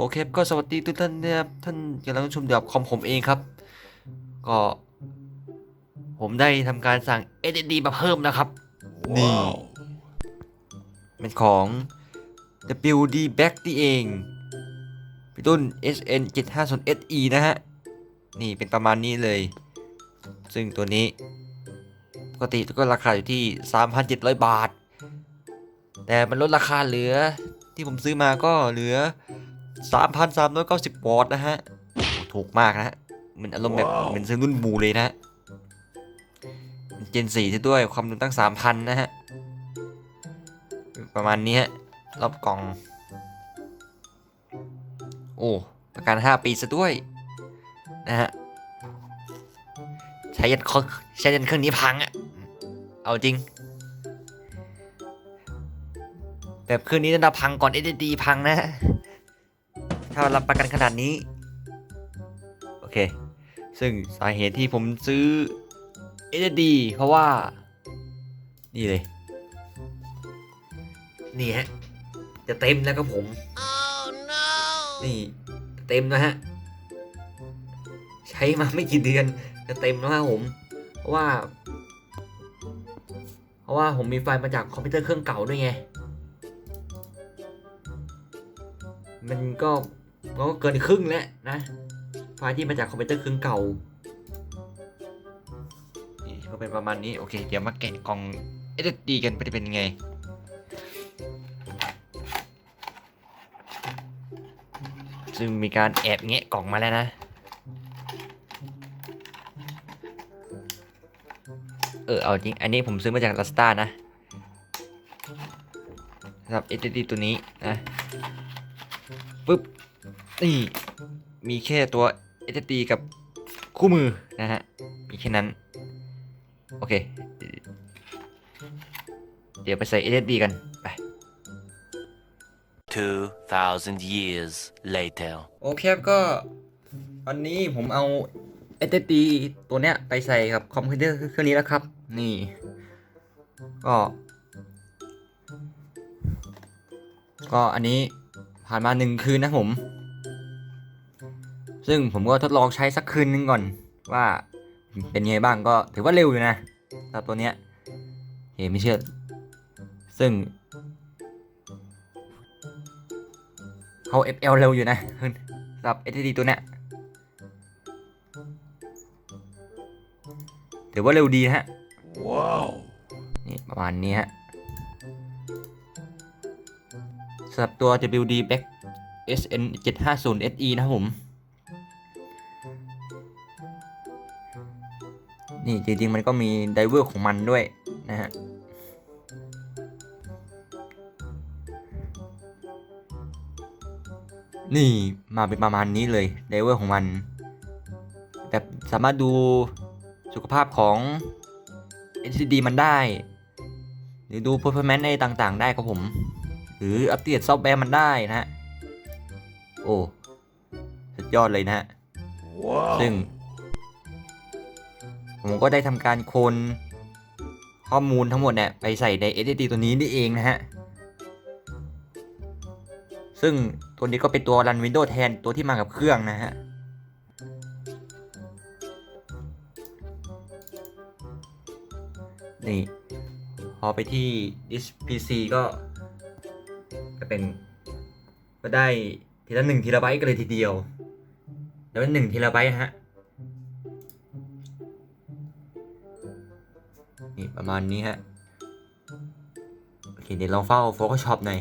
โอเคก็สวัสดีทุกท่านนะครับท่านกำลังชมเดี๋ยวคอมผมเองครับ ก็ ผมได้ทำการสั่ง SSD มาเพิ่มนะครับ นี่เป็นของ WD Back นี่เองพี่ตุ้น SN 750 SE นะฮะ นี่เป็นประมาณนี้เลย ซึ่งตัวนี้ ปกติก็ราคาอยู่ที่ 3,700 บาท แต่มันลดราคาเหลือที่ผมซื้อมาก็เหลือ 3,390 วอตนะฮะโอ้ถูกมากนะฮะเหมันอารมณ์แบบว้าวเหมือนซื้อรุ่นบูเลยนะฮะเจน4ซะด้วยความจุตั้ง 3,000 นะฮะ ประมาณนี้ฮะ รอบกล่อง โอ้ ประกัน 5 ปีซะด้วย นะฮะ ใช้ยันเครื่องใช้ยันเครื่องนี้พังอะเอาจริง แบบเครื่องนี้น่าจะพังก่อน SSD พังนะฮะ ถ้ารับประกันขนาดนี้ โอเค ซึ่งสาเหตุที่ผมซื้อ SSD เพราะว่า นี่เลย นี่ฮะ จะเต็มแล้วครับผมนี่เต็มนะฮะ ใช้มาไม่กี่เดือน จะเต็มแล้วครับผม เพราะว่า เพราะว่าผมมีไฟล์มาจากคอมพิวเตอร์เครื่องเก่าด้วยไงมันก็มัน ก็เกินครึ่งแล้วนะไฟล์ที่มาจากคอมพิวเตอร์เครื่องเก่านี่ก็เป็นประมาณนี้โอเค เดี๋ยวมาแกะกล่อง SSD กันไปจะเป็นยังไงซึ่งมีการแอบแงะกล่องมาแล้วนะ เออ เอาจริง อันนี้ผมซื้อมาจาก l a s t a นะสำหรับ SSD ตัวนี้นะปึ๊บ นี่มีแค่ตัว SSD กับคู่มือนะฮะ มีแค่นั้น โอเค เดี๋ยวไปใส่ SSD กัน ไป 2,000 years later. โอเคครับก็วันนี้ผมเอา SSD ตัวเนี้ยไปใส่กับคอมพิวเตอร์เครื่องนี้แล้วครับ นี่ ก็ ก็อันนี้ผ่านมาหนึ่งคืนนะผม ซึ่งผมก็ทดลองใช้สักคืนนึงก่อนว่าเป็นไงบ้างก็ถือว่าเร็วอยู่นะสำหรับตัวเนี้ยเฮ้ไม่เชื่อ ซึ่งเขา FL เร็วอยู่นะสำหรับ SSD ตัวเนี้ยถือว่าเร็วดีนะฮะ Wow. นี่ประมาณนี้ฮะสำหรับตัว WD Back SN 750 SE นะครับผม นี่จริงๆมันก็มีไดเวอร์ของมันด้วยนะฮะนี่มาเป็นประมาณนี้เลยไดเวอร์ของมัน แบบสามารถดูสุขภาพของ HDD มันได้ หรือดู performance ในต่างๆ ได้ครับผม หรืออัปเดตซอฟต์แวร์มันได้นะฮะ โอ้ สุดยอดเลยนะฮะ Wow. ซึ่ง ผมก็ได้ทำการคนข้อมูลทั้งหมดเนี่ยไปใส่ใน SSD ตัวนี้นี่เองนะฮะ ซึ่งตัวนี้ก็เป็นตัวรัน Windows แทนตัวที่มากับเครื่องนะฮะนี่พอไปที่ disk PC ก็ก็เป็น ก็ได้ทีละหนึ่งทีละไบต์กันเลยทีเดียว แล้วเป็นหนึ่งทีละไบต์ฮะ นี่ประมาณนี้ฮะ โอเคเดี๋ยวลองเฝ้า Photoshop หน่อย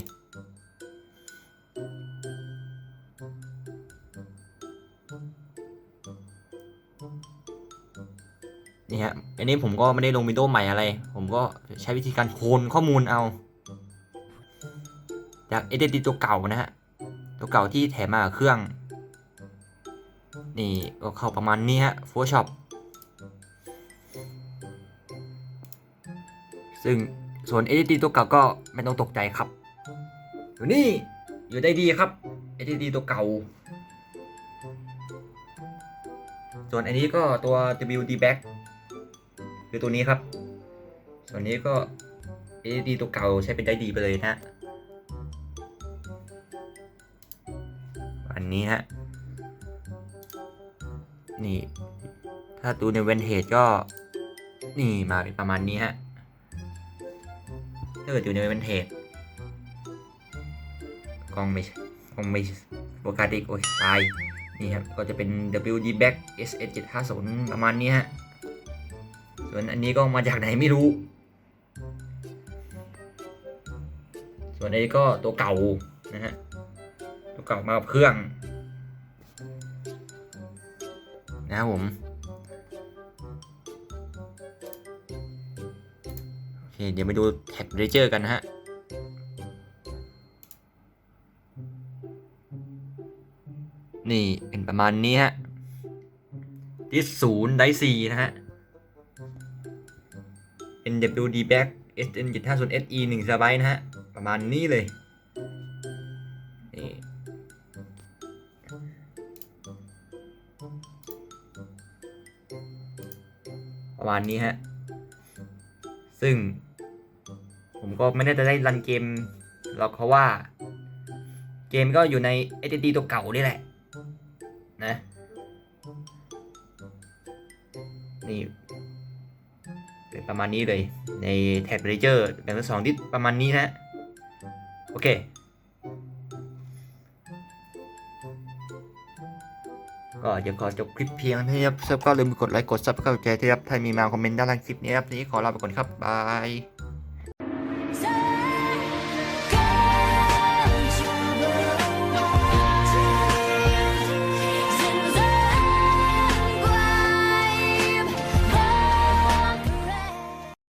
นี่ฮะ อันนี้ผมก็ไม่ได้ลงวิดีโอใหม่อะไร ผมก็ใช้วิธีการโคลนข้อมูลเอา จาก SSD ตัวเก่านะฮะ ตัวเก่าที่แถมมาเครื่อง นี่ก็เข้าประมาณนี้ฮะ Photoshop ซึ่งส่วน SSD ตัวเก่าก็ไม่ต้องตกใจครับอยู่นี่อยู่ได้ดีครับ SSD ตัวเก่า ส่วนอันนี้ก็ตัว WD Back คือตัวนี้ครับ ส่วนนี้ก็ SSD ตัวเก่าใช้เป็นได้ดีไปเลยนะอันนี้ฮะนี่ ถ้าดูในเวนเทจก็ นี่มาเป็นประมาณนี้ฮะ ถ้าเกิดอยู่ในเวนเทจกองไม่กองไม่โฟกัสอีกโอ้ยตาย นี่ครับ ก็จะเป็น WD Back SS 750ประมาณนี้ฮะ ส่วนอันนี้ก็มาจากไหนไม่รู้ ส่วนอันนี้ก็ตัวเก่านะฮะ ตัวเก่ามากับเครื่อง นะครับผม คเดี๋ยวไปดูแท็บเรเจอร์กันนะฮะ นี่เป็นประมาณนี้ฮะดิสศูนย์ไดซีนะฮะ NWD back SN 7 5 0 SE 1 GB นะฮะ ประมาณนี้เลย นี่ประมาณนี้ฮะ ซึ่ง ผมก็ไม่ได้จะได้รันเกมหรอกเพราะว่า เกมก็อยู่ใน SSD ตัวเก่านี่แหละ นะ นี่เป็นประมาณนี้เลย ในแท็บเรเจอร์แบ่งเป็นสองดิสประมาณนี้นะ โอเคก็เดี๋ยวขอจบคลิปเพียงเท่านี้ครับก็ลืมกดไลค์กดซับก็ใจที่ครับถ้ามีมาคอมเมนต์ด้านล่างคลิปนี้ครับนี้ขอลาไปก่อนครับบาย